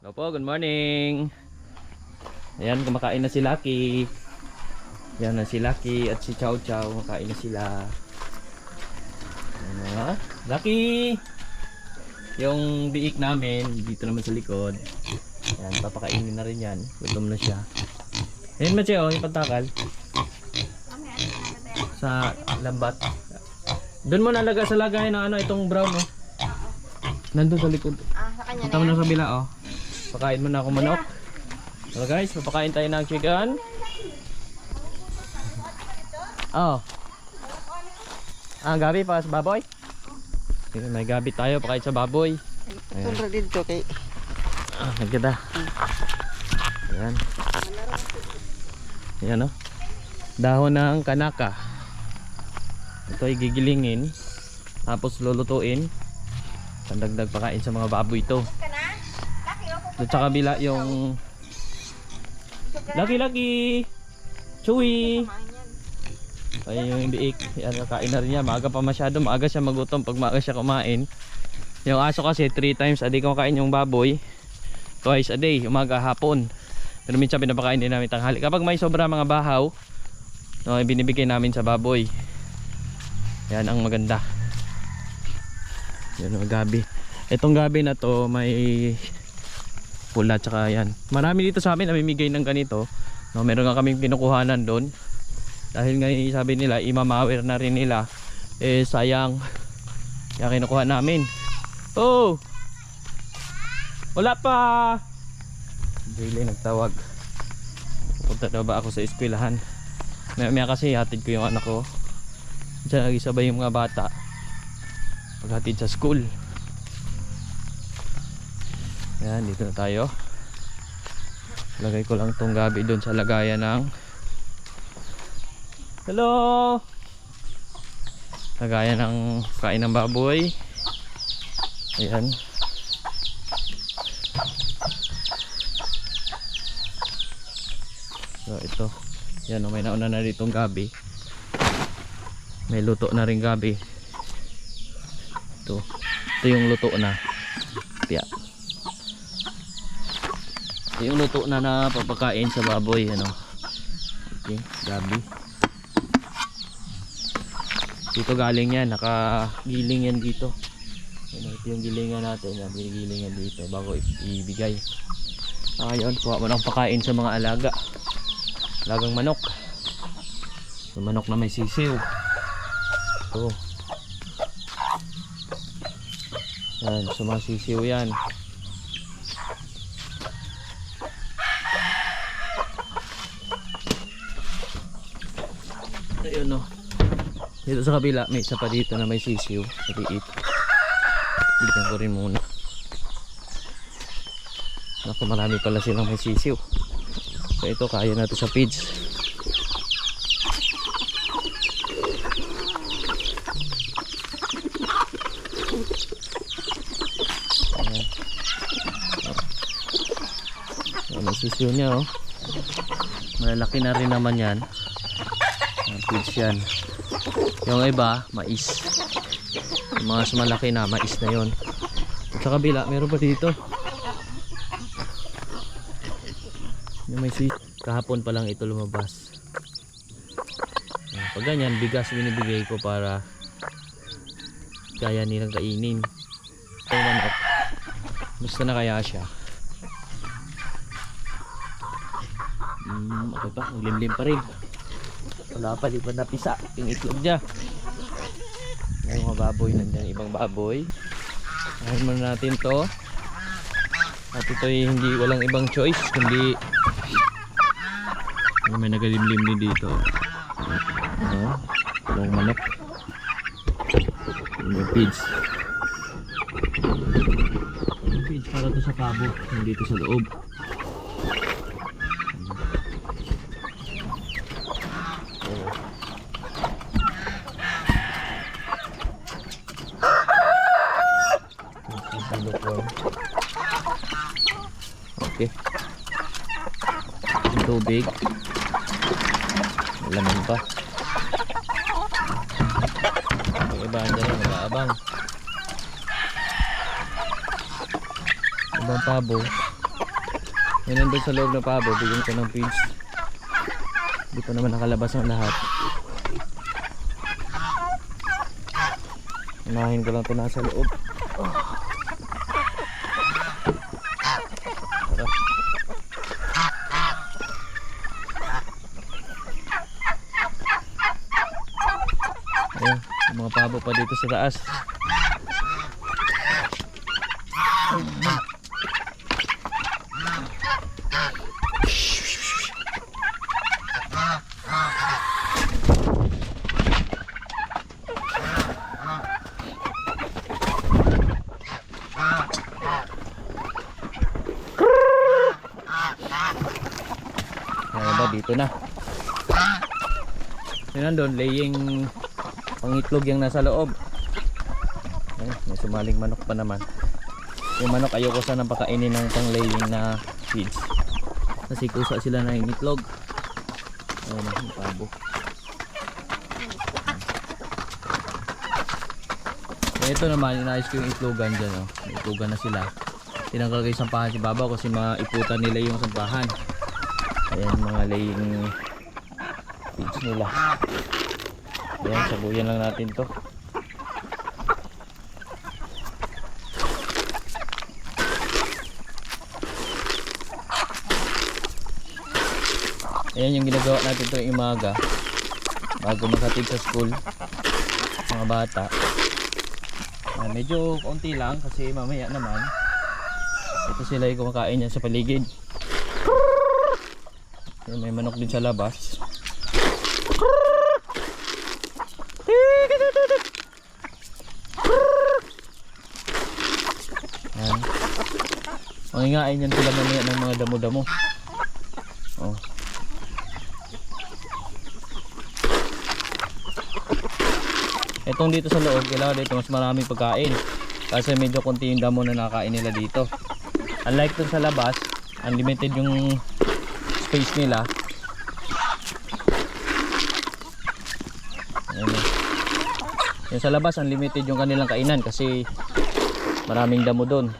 Hello po, good morning. Ayan, kumakain na si Lucky. Yan na si Lucky at si Chow Chow. Kumakain na sila. Ano ha? Lucky! Yung biik namin, dito naman sa likod. Ayan, papakainin na rin yan. Gutom na siya. Ayan mo, Cheo, yung pantakal. Sa lambat. Doon mo nalaga sa lagay ng ano, itong brown, oh. Nandun sa likod. Ah, sa kanya Punta mo na sa kabila, oh. Pakain mo na ako manok. So guys, papakain tayo ng chicken. Oh. Ah, gabi pa sa baboy. May gabi tayo pakain sa baboy. Ayan. Tulad dito kay Ah, nagkada. Ayan. Ayan, oh. Dahon ng kanaka. Ito ay gigilingin. Tapos lulutuin. Pandagdag pakain sa mga baboy ito. Doon sa kabila yung Lucky Chewy. Ay yung biik Yan kakain na rin niya. Maaga pa masyado. Maaga siya magutom. Pag maaga siya kumain. Yung aso kasi 3 times a day kumakain yung baboy. Twice a day. Umaga hapon. Pero minsan pinapakain din namin tanghali. Kapag may sobra mga bahaw no, Binibigay namin sa baboy. Yan ang maganda. Yan ang gabi. Itong gabi na to may pula tsaka yan. Marami dito sa amin namimigay ng ganito. No, meron nga kaming pinukuhanan doon. Dahil nga sabi nila imamawir na rin nila. Eh sayang. Kaya kinukuha namin. Oh! Wala pa! Daily nagtawag. Pupunta daw ba ako sa eskwelahan? Maya maya kasi hatid ko yung anak ko. Diyan nagisabay yung mga bata. Paghatid sa school. Yan, dito na tayo. Lagay ko lang tong gabi doon sa lagayan ng Hello! Lagayan ng kain ng baboy. Ayan. So ito. Yan, oh, may nauna na ditong gabi. May luto na rin gabi. Ito. Ito yung luto na. Tiyak. Yung luto na na papakain sa baboy ano. Okay, gabi. Dito galing yan, nakagiling yan dito. Ano, ito yung gilingan natin, yan, yan dito bago ibigay. Ah, yun, kuha mo ng pakain sa mga alaga. Alagang manok. So, manok na may sisiw. Ito. Yan, sumasisiw yan. Ayun no. Dito sa kabila, may isa pa dito na may sisiw. Maliit. Bigyan ko rin muna. Naku, marami pala silang may sisiw. So ito, kaya natin sa feeds. Ayan. Ayan, may sisiw niya oh. Malalaki na rin naman yan. Feeds yan. Yung iba, mais. Yung mas malaki na, mais na yon. Sa kabila, meron pa dito. Yung may sis. Kahapon pa lang ito lumabas. Pag ganyan, bigas binibigay ko para kaya nilang kainin. Gusto na kaya siya. Hmm, okay pa, limlim pa rin. Wala pa, di napisa yung itlog niya. Yung mga baboy, nandiyan ibang baboy. Ayan muna natin to. At ito ay hindi walang ibang choice, kundi Ay, may nagalimlim din dito. Ano? Yung manok. Yung feeds. Yung feeds para to sa kabo, hindi dito sa loob. Okay. Yung tubig. Laman pa. Yung iba dyan rin nag-aabang. Pabo. May nandun sa loob ng pabo, bigyan ko ng feeds. Hindi pa naman nakalabas ang lahat. Unahin ko lang ito nasa loob. Tara. Ayun, yung mga pabo pa dito sa taas. Dito na? Yun nandun, laying pangitlog yung nasa loob. Ayun, may sumaling manok pa naman. Yung manok ayoko sana pakainin ng pang laying na feeds. Kasi kusa sila na itlog. Ayun na, yung pabo. Eh, Ito naman, inayos ko yung itlogan dyan. Oh. May itlogan na sila. Tinanggal ko yung sampahan si Baba kasi maiputan nila yung sampahan. Ayan mga laying feeds nila. Ayan, sabuyan lang natin to. Ayan yung ginagawa natin tuwing umaga bago makatig sa school mga bata Ah, medyo konti lang kasi mamaya naman ito sila yung kumakain yan sa paligid Ayan, may manok din sa labas Ayan. Mangingain yan sila mamaya ng mga damo-damo. Etong dito sa loob, kailangan dito mas maraming pagkain. Kasi medyo konti yung damo na nakakain nila dito. Unlike dun sa labas, unlimited yung space nila. Yung sa labas, unlimited yung kanilang kainan kasi maraming damo doon.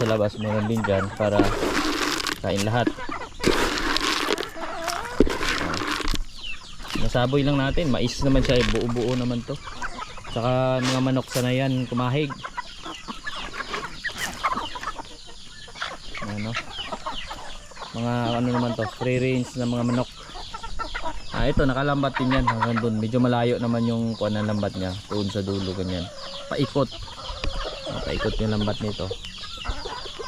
Sa labas, meron din dyan para kain lahat. Nasaboy lang natin, mais naman siya, eh, buo-buo naman to. Saka mga manok sana yan kumahig. Ano? Mga ano naman to, free range na mga manok. Ah, ito nakalambat din yan hanggang doon. Medyo malayo naman yung kuan ng lambat niya, doon sa dulo ganyan. Paikot. Ah, paikot yung lambat nito.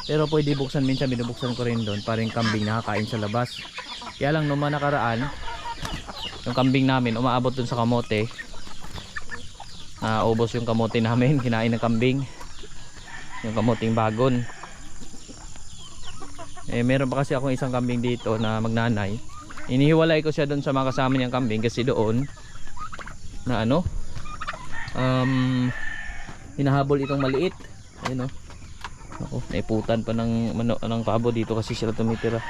Pero pwede buksan minsan binubuksan ko rin doon para yung kambing nakakain sa labas. Kaya lang mga nakaraan, yung kambing namin umaabot dun sa kamote. Ah, ubos yung kamote namin, kinain ng kambing. Yung kamoting bagon. Eh meron pa kasi akong isang kambing dito na magnanay. Inihiwalay ko siya doon sa mga kasama niyang kambing kasi doon na ano um hinahabol itong maliit. Ayun oh. Ako, naiputan pa ng mano, ng pabo dito kasi sila tumitira.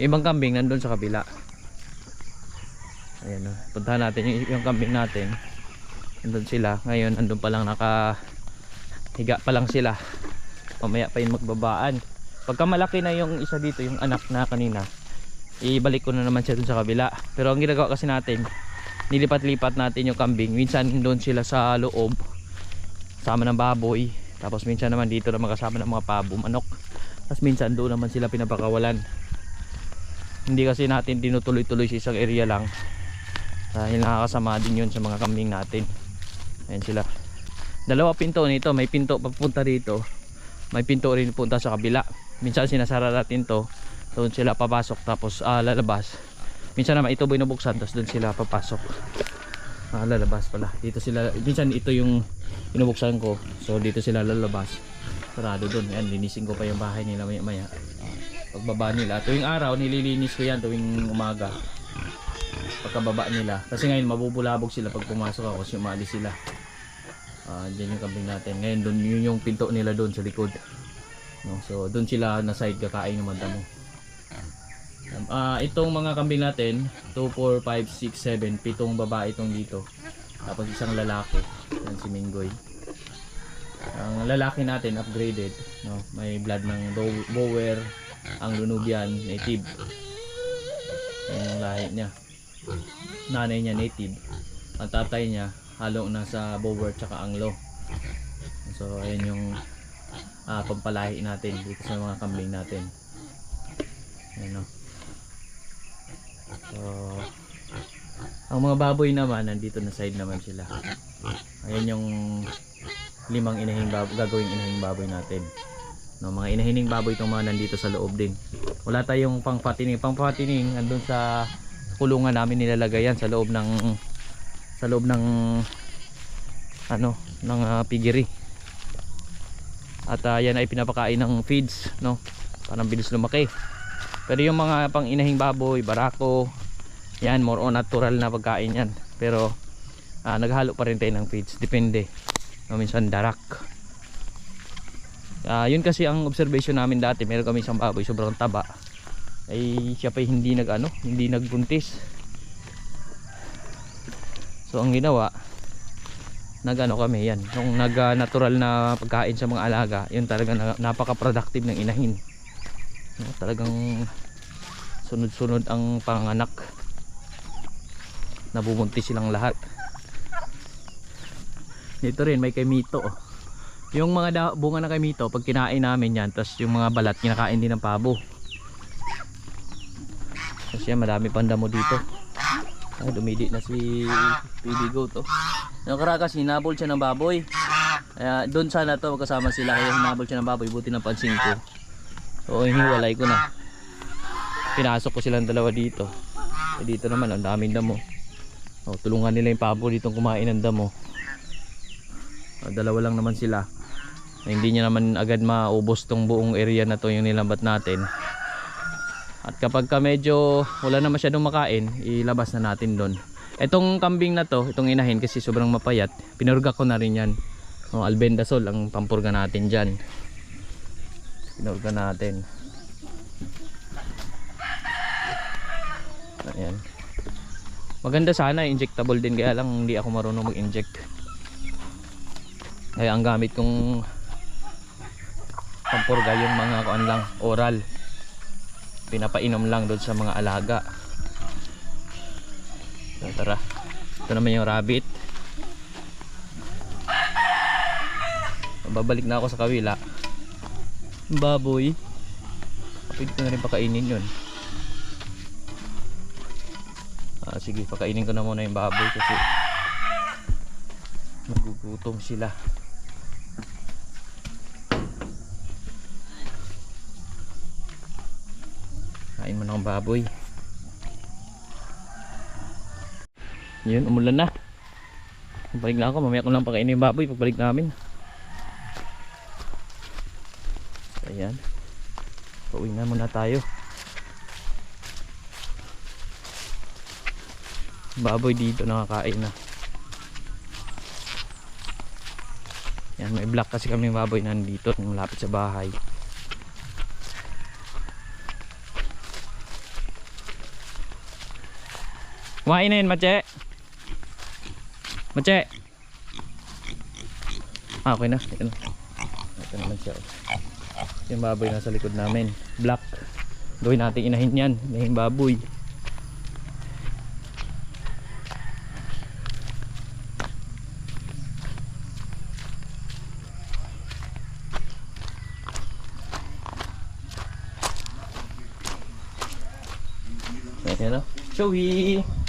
Ibang kambing nandun sa kabila. Ayan o. Puntahan natin yung, yung kambing natin. Nandun sila. Ngayon andun pa lang naka higa pa lang sila. Mamaya pa yung magbabaan. Pagka malaki na yung isa dito, yung anak na kanina, ibalik ko na naman siya dun sa kabila. Pero ang ginagawa kasi natin, nilipat-lipat natin yung kambing. Minsan doon sila sa loob, sama ng baboy. Tapos minsan naman dito na magkasama ng mga pabo, manok. Tapos minsan doon naman sila pinapakawalan hindi kasi natin tinutuloy-tuloy sa isang area lang dahil nakakasama din yun sa mga kambing natin. Ayan sila. Dalawa pinto nito. May pinto papunta dito may pinto rin punta sa kabila. Minsan sinasara natin to. Doon sila papasok tapos ah, lalabas. Minsan naman ito binubuksan tapos doon sila papasok. Ah, lalabas pala. Dito sila minsan ito yung binubuksan ko. So dito sila lalabas. Sarado doon. Ayan linisin ko pa yung bahay nila maya maya pagbaba nila. Tuwing araw nililinis ko yan tuwing umaga pagkababa nila kasi ngayon mabubulabog sila pag pumasok ako kasi umalis sila Ah, dyan yung kambing natin ngayon dun, yun yung pinto nila doon sa likod no? so doon sila na side kakain ng damo Ah, itong mga kambing natin 2, 4, 5, 6, 7 pitong babae itong dito tapos isang lalaki yan si Minggoy ang lalaki natin upgraded, no? May blood ng Bow- Bower, ang Lunubian native. Yung lahi niya. Nanay niya native. Ang tatay niya halo na sa Bower tsaka Anglo. So ayan yung ah, pampalahi natin dito sa mga kambing natin. Ayan no. So ang mga baboy naman nandito na side naman sila. Ayan yung limang inahing baboy, gagawing inahing baboy natin. No, mga inahining baboy itong mga nandito sa loob din. Wala tayong pang fattening. Pang fattening andun sa kulungan namin nilalagay yan sa loob ng sa loob ng ano ng ah, piggery. At ah, yan ay pinapakain ng feeds, no? Para bilis lumaki. Pero yung mga pang inahing baboy, barako, yan more on natural na pagkain yan. Pero ah, naghalo pa rin tayo ng feeds, depende. No, minsan darak. Ah, yun kasi ang observation namin dati, meron kami isang baboy sobrang taba. Ay siya pa hindi nag ano, hindi nagbuntis. So ang ginawa, nagano kami yan nung nag ah, natural na pagkain sa mga alaga yun talaga na, napaka-productive ng inahin no, talagang sunod-sunod ang panganak nabubuntis silang lahat dito rin may kamito oh. yung mga bunga ng kamito pag kinain namin yan tapos yung mga balat kinakain din ng pabo kasi yan madami pang damo dito ay dumidi na si PB Goat oh. Yung karakas, hinabol siya ng baboy. Kaya doon sana to magkasama sila kaya hinabol siya ng baboy. Buti ng pansin ko. So hiniwalay ko na. Pinasok ko silang dalawa dito. Eh, dito naman ang daming damo. Oh, tulungan nila yung pabo dito kumain ng damo. Oh, dalawa lang naman sila. Hindi niya naman agad maubos tong buong area na to yung nilambat natin. At kapag ka medyo wala na masyadong makain, ilabas na natin doon. Etong kambing na to, itong inahin kasi sobrang mapayat, pinurga ko na rin yan. O, albendazole ang pampurga natin dyan. Pinurga natin. Ayan. Maganda sana, injectable din kaya lang hindi ako marunong mag-inject. Kaya ang gamit kong pampurga yung mga kuan lang, oral. Pinapainom lang doon sa mga alaga. So, tara. Ito naman yung rabbit. Babalik na ako sa kawila. Baboy. Pwede ko na rin pakainin yun. Ah, sige, pakainin ko na muna yung baboy kasi nagugutom sila. Baboy. Yun, umulan na. Balik na ako, mamaya ko lang pakainin yung baboy pagbalik namin. Ayan. Pauwi na muna tayo. Baboy dito nakakain na. Yan, may black kasi kami baboy nandito, malapit sa bahay. Kumain na yun, Mache. Mache. Ah, na. Ito siya. Yung baboy nasa likod namin. Black. Gawin natin inahin yan. Inahin baboy. Ayan o. Joey!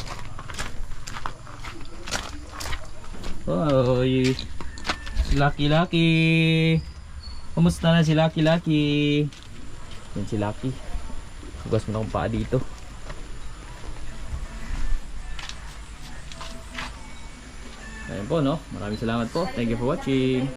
Hoy! Si Lucky Lucky! Kumusta na si Lucky Lucky? Yan si Lucky. Hugas mo na akong paa dito. Ayan po no. Maraming salamat po. Thank you for watching.